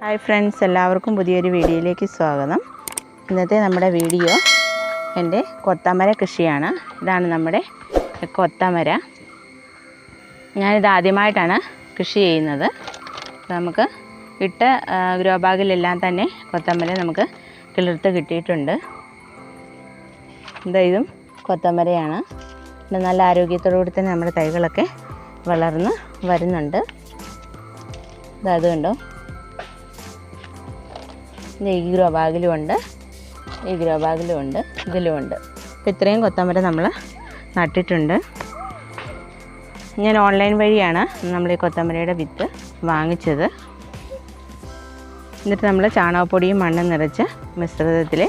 Hi friends എല്ലാവർക്കും പുതിയൊരു വീഡിയോയിലേക്ക് സ്വാഗതം. ഇന്നത്തെ നമ്മുടെ വീഡിയോ എന്റെ കൊത്തമര കൃഷിയാണ്. ഇതാണ് നമ്മുടെ കൊത്തമര. ഞാനിത് ആദ്യമായിട്ടാണ് കൃഷി ചെയ്യുന്നത്. നമുക്ക് ഇട്ട ഗ്രോ ബാഗിലെല്ലാം തന്നെ കൊത്തമര നമുക്ക് കിളിർത്ത് കിട്ടിയിട്ടുണ്ട്. ഇതാ ഇതും കൊത്തമരയാണ്. നല്ല ആരോഗ്യത്തോടു കൂടി തന്നെ നമ്മുടെ തൈകളൊക്കെ വളർന്ന് വരുന്നുണ്ട്. ഇതാ ഇത് കണ്ടോ? ഇത് ഈ ഗ്രോ ബാഗിലും ഉണ്ട്. ഈ ഗ്രോ ഇതിലും ഉണ്ട്. അപ്പോൾ ഇത്രയും കൊത്തമര നമ്മൾ നട്ടിട്ടുണ്ട്. ഞാൻ ഓൺലൈൻ വഴിയാണ് നമ്മൾ ഈ കൊത്തമരയുടെ വിത്ത് വാങ്ങിച്ചത്. എന്നിട്ട് നമ്മൾ ചാണകപ്പൊടിയും മണ്ണും നിറച്ച് മിശ്രിതത്തിൽ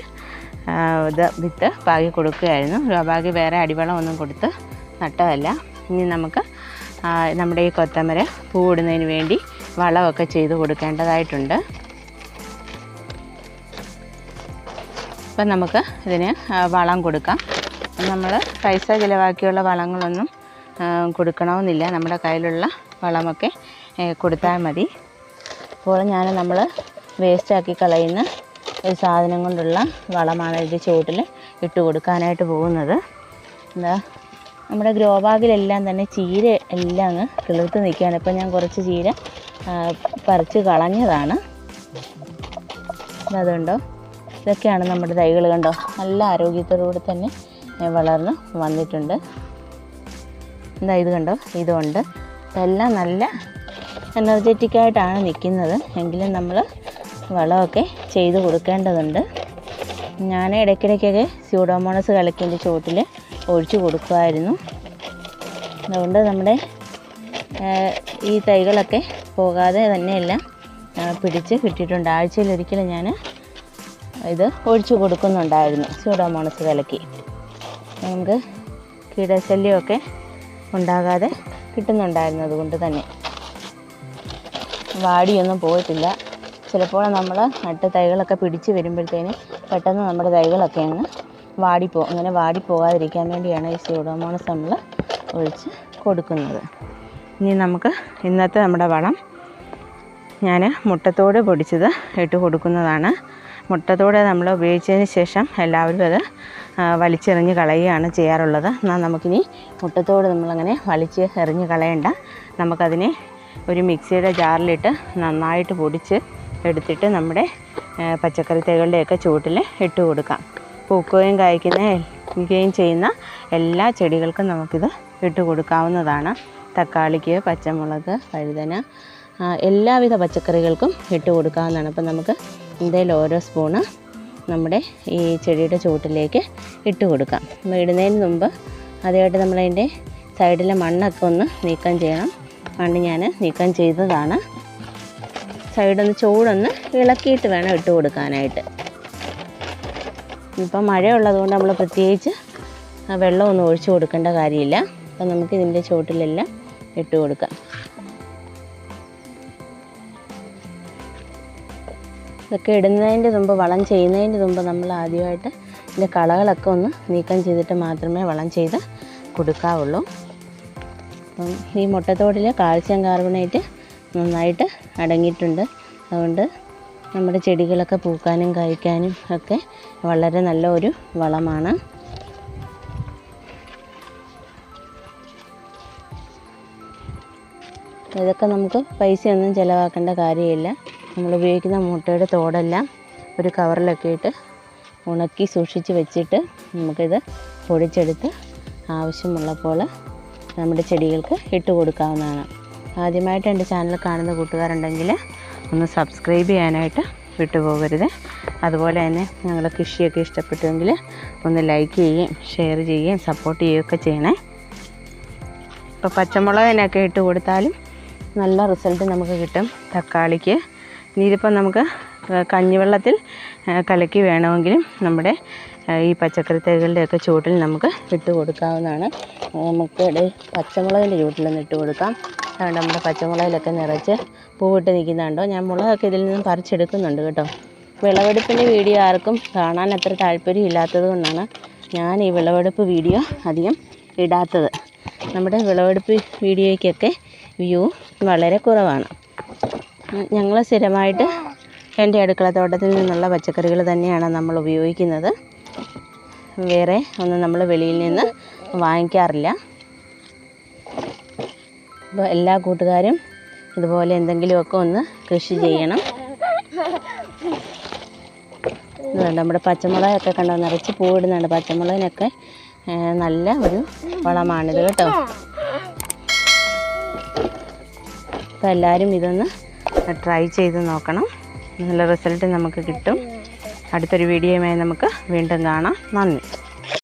ഇത് വിത്ത് പാകി കൊടുക്കുകയായിരുന്നു. ബാഗ് വേറെ അടിവളം ഒന്നും കൊടുത്ത് നട്ടതല്ല. ഇനി നമുക്ക് നമ്മുടെ ഈ കൊത്തമര പൂവിടുന്നതിന് വേണ്ടി വളമൊക്കെ ചെയ്ത് കൊടുക്കേണ്ടതായിട്ടുണ്ട്. അപ്പം നമുക്ക് ഇതിന് വളം കൊടുക്കാം. നമ്മൾ പൈസ ചിലവാക്കിയുള്ള വളങ്ങളൊന്നും കൊടുക്കണമെന്നില്ല. നമ്മുടെ കയ്യിലുള്ള വളമൊക്കെ കൊടുത്താൽ മതി. അപ്പോൾ ഞാൻ നമ്മൾ വേസ്റ്റാക്കി കളയുന്ന ഒരു സാധനം കൊണ്ടുള്ള വളമാണ് ഇത് ചുവട്ടിൽ ഇട്ട് കൊടുക്കാനായിട്ട് പോകുന്നത്. എന്താ നമ്മുടെ ഗ്രോ ബാഗിലെല്ലാം തന്നെ ചീര എല്ലാം അങ്ങ് കിളിർത്ത് നിൽക്കുകയാണ്. ഇപ്പം ഞാൻ കുറച്ച് ചീര പറിച്ച് കളഞ്ഞതാണ്. അതുണ്ടോ? ഇതൊക്കെയാണ് നമ്മുടെ തൈകൾ കണ്ടോ? നല്ല ആരോഗ്യത്തോടുകൂടി തന്നെ വളർന്ന് വന്നിട്ടുണ്ട്. എന്താ ഇത് കണ്ടോ? ഇതുണ്ട്. ഇതെല്ലാം നല്ല എനർജറ്റിക് ആയിട്ടാണ് നിൽക്കുന്നത്. എങ്കിലും നമ്മൾ വളമൊക്കെ ചെയ്ത് കൊടുക്കേണ്ടതുണ്ട്. ഞാൻ ഇടയ്ക്കിടയ്ക്കൊക്കെ സ്യൂഡോമോണസ് കലക്കിന്റെ ചുവട്ടിൽ ഒഴിച്ചു കൊടുക്കുമായിരുന്നു. അതുകൊണ്ട് നമ്മുടെ ഈ തൈകളൊക്കെ പോകാതെ തന്നെയെല്ലാം പിടിച്ച് കിട്ടിയിട്ടുണ്ട്. ആഴ്ചയിലൊരിക്കലും ഞാൻ ഇത് ഒഴിച്ചു കൊടുക്കുന്നുണ്ടായിരുന്നു. സ്യൂഡോമോണസ് കലക്കി നമുക്ക് കീടശല്യമൊക്കെ ഉണ്ടാകാതെ കിട്ടുന്നുണ്ടായിരുന്നു അതുകൊണ്ട് തന്നെ. വാടിയൊന്നും പോയിട്ടില്ല. ചിലപ്പോൾ നമ്മൾ നട്ട് തൈകളൊക്കെ പിടിച്ച് വരുമ്പോഴത്തേന് പെട്ടെന്ന് നമ്മുടെ തൈകളൊക്കെ അങ്ങ് വാടിപ്പോ അങ്ങനെ വാടിപ്പോകാതിരിക്കാൻ വേണ്ടിയാണ് ഈ സ്യൂഡോമോണസ് നമ്മൾ ഒഴിച്ച് കൊടുക്കുന്നത്. ഇനി നമുക്ക് ഇന്നത്തെ നമ്മുടെ വളം ഞാൻ മുട്ടത്തോട് പൊടിച്ചത് ഇട്ട് കൊടുക്കുന്നതാണ്. മുട്ടത്തോട് നമ്മൾ ഉപയോഗിച്ചതിന് ശേഷം എല്ലാവരും അത് വലിച്ചെറിഞ്ഞ് കളയുകയാണ് ചെയ്യാറുള്ളത്. എന്നാൽ നമുക്കിനി മുട്ടത്തോട് നമ്മളങ്ങനെ വലിച്ച് എറിഞ്ഞ് കളയണ്ട. നമുക്കതിനെ ഒരു മിക്സിയുടെ ജാറിലിട്ട് നന്നായിട്ട് പൊടിച്ച് എടുത്തിട്ട് നമ്മുടെ പച്ചക്കറി തൈകളുടെയൊക്കെ ചുവട്ടിൽ ഇട്ട് കൊടുക്കാം. പൂക്കുകയും കായ്ക്കുകയും ചെയ്യുന്ന എല്ലാ ചെടികൾക്കും നമുക്കിത് ഇട്ട് കൊടുക്കാവുന്നതാണ്. തക്കാളിക്ക് പച്ചമുളക് വഴുതന എല്ലാവിധ പച്ചക്കറികൾക്കും ഇട്ട് കൊടുക്കാവുന്നതാണ്. അപ്പം നമുക്ക് എന്തായാലും ഓരോ സ്പൂണ് നമ്മുടെ ഈ ചെടിയുടെ ചുവട്ടിലേക്ക് ഇട്ട് കൊടുക്കാം. അപ്പോൾ ഇടുന്നതിന് മുമ്പ് ആദ്യമായിട്ട് നമ്മളതിന്റെ സൈഡിലെ മണ്ണൊക്കെ ഒന്ന് നീക്കം ചെയ്യണം. മണ്ണ് ഞാൻ നീക്കം ചെയ്തതാണ്. സൈഡൊന്ന് ചൂടൊന്ന് ഇളക്കിയിട്ട് വേണം ഇട്ട് കൊടുക്കാനായിട്ട്. ഇപ്പം മഴയുള്ളതുകൊണ്ട് നമ്മൾ പ്രത്യേകിച്ച് വെള്ളമൊന്നും ഒഴിച്ചു കൊടുക്കേണ്ട കാര്യമില്ല. അപ്പം നമുക്ക് ഇതിന്റെ ചുവട്ടിലെല്ലാം ഇട്ട് കൊടുക്കാം. ഇതൊക്കെ ഇടുന്നതിന്റെ മുമ്പ് വളം ചെയ്യുന്നതിന്റെ മുമ്പ് നമ്മൾ ആദ്യമായിട്ട് ഇതിന്റെ കളകളൊക്കെ ഒന്ന് നീക്കം ചെയ്തിട്ട് മാത്രമേ വളം ചെയ്ത് കൊടുക്കാവുള്ളൂ. അപ്പം ഈ മുട്ടത്തോടിൽ കാൽസ്യം കാർബണേറ്റ് നന്നായിട്ട് അടങ്ങിയിട്ടുണ്ട്. അതുകൊണ്ട് നമ്മുടെ ചെടികളൊക്കെ പൂക്കാനും കായ്ക്കാനും ഒക്കെ വളരെ നല്ല ഒരു വളമാണ്. ഇതൊക്കെ നമുക്ക് പൈസയൊന്നും ചിലവാക്കേണ്ട കാര്യമില്ല. നമ്മൾ ഉപയോഗിക്കുന്ന മുട്ടയുടെ തോടെല്ലാം ഒരു കവറിലൊക്കെ ഇട്ട് ഉണക്കി സൂക്ഷിച്ച് വെച്ചിട്ട് നമുക്കിത് പൊടിച്ചെടുത്ത് ആവശ്യമുള്ളപ്പോൾ നമ്മുടെ ചെടികൾക്ക് ഇട്ട് കൊടുക്കാവുന്നതാണ്. ആദ്യമായിട്ട് എന്റെ ചാനൽ കാണുന്ന കൂട്ടുകാരുണ്ടെങ്കിൽ ഒന്ന് സബ്സ്ക്രൈബ് ചെയ്യാനായിട്ട് വിട്ടുപോകരുത്. അതുപോലെ തന്നെ ഞങ്ങളുടെ കൃഷിയൊക്കെ ഇഷ്ടപ്പെട്ടുവെങ്കിൽ ഒന്ന് ലൈക്ക് ചെയ്യുകയും ഷെയർ ചെയ്യുകയും സപ്പോർട്ട് ചെയ്യുകയൊക്കെ ചെയ്യണേ. ഇപ്പോൾ പച്ചമുളകിനൊക്കെ ഇട്ട് കൊടുത്താലും നല്ല റിസൾട്ട് നമുക്ക് കിട്ടും. തക്കാളിക്ക് ഇനി നമുക്ക് കഞ്ഞിവെള്ളത്തിൽ കലക്കി വേണമെങ്കിലും നമ്മുടെ ഈ പച്ചക്കറി തൈകളുടെയൊക്കെ ചുവട്ടിൽ നമുക്ക് ഇട്ട് കൊടുക്കാവുന്നതാണ്. നമുക്ക് ഇവിടെ പച്ചമുളകിന്റെ ചുവട്ടിലൊന്ന് ഇട്ട് കൊടുക്കാം. അതുകൊണ്ട് നമ്മുടെ പച്ചമുളകിലൊക്കെ നിറച്ച് പൂവിട്ട് നിൽക്കുന്നുണ്ടോ? ഞാൻ മുളകൊക്കെ ഇതിൽ നിന്നും പറിച്ചെടുക്കുന്നുണ്ട് കേട്ടോ. വിളവെടുപ്പിന്റെ വീഡിയോ ആർക്കും കാണാൻ അത്ര താല്പര്യം ഇല്ലാത്തത് കൊണ്ടാണ് ഞാൻ ഈ വിളവെടുപ്പ് വീഡിയോ അധികം ഇടാത്തത്. നമ്മുടെ വിളവെടുപ്പ് വീഡിയോയ്ക്കൊക്കെ വ്യൂ വളരെ കുറവാണ്. ഞങ്ങൾ സ്ഥിരമായിട്ട് എന്റെ അടുക്കള തോട്ടത്തിൽ നിന്നുള്ള പച്ചക്കറികൾ തന്നെയാണ് നമ്മൾ ഉപയോഗിക്കുന്നത്. വേറെ ഒന്നും നമ്മൾ വെളിയിൽ നിന്ന് വാങ്ങിക്കാറില്ല. അപ്പോൾ എല്ലാ കൂട്ടുകാരും ഇതുപോലെ എന്തെങ്കിലുമൊക്കെ ഒന്ന് കൃഷി ചെയ്യണം. നമ്മുടെ പച്ചമുളകൊക്കെ കണ്ടോ നിറച്ച് പൂവിടുന്നുണ്ട്. പച്ചമുളകിനൊക്കെ നല്ല ഒരു വളമാണിത് കേട്ടോ. അപ്പോൾ എല്ലാവരും ഇതൊന്ന് ട്രൈ ചെയ്ത് നോക്കണം. നല്ല റിസൾട്ട് നമുക്ക് കിട്ടും. അടുത്തൊരു വീഡിയോയുമായി നമുക്ക് വീണ്ടും കാണാം. നന്ദി.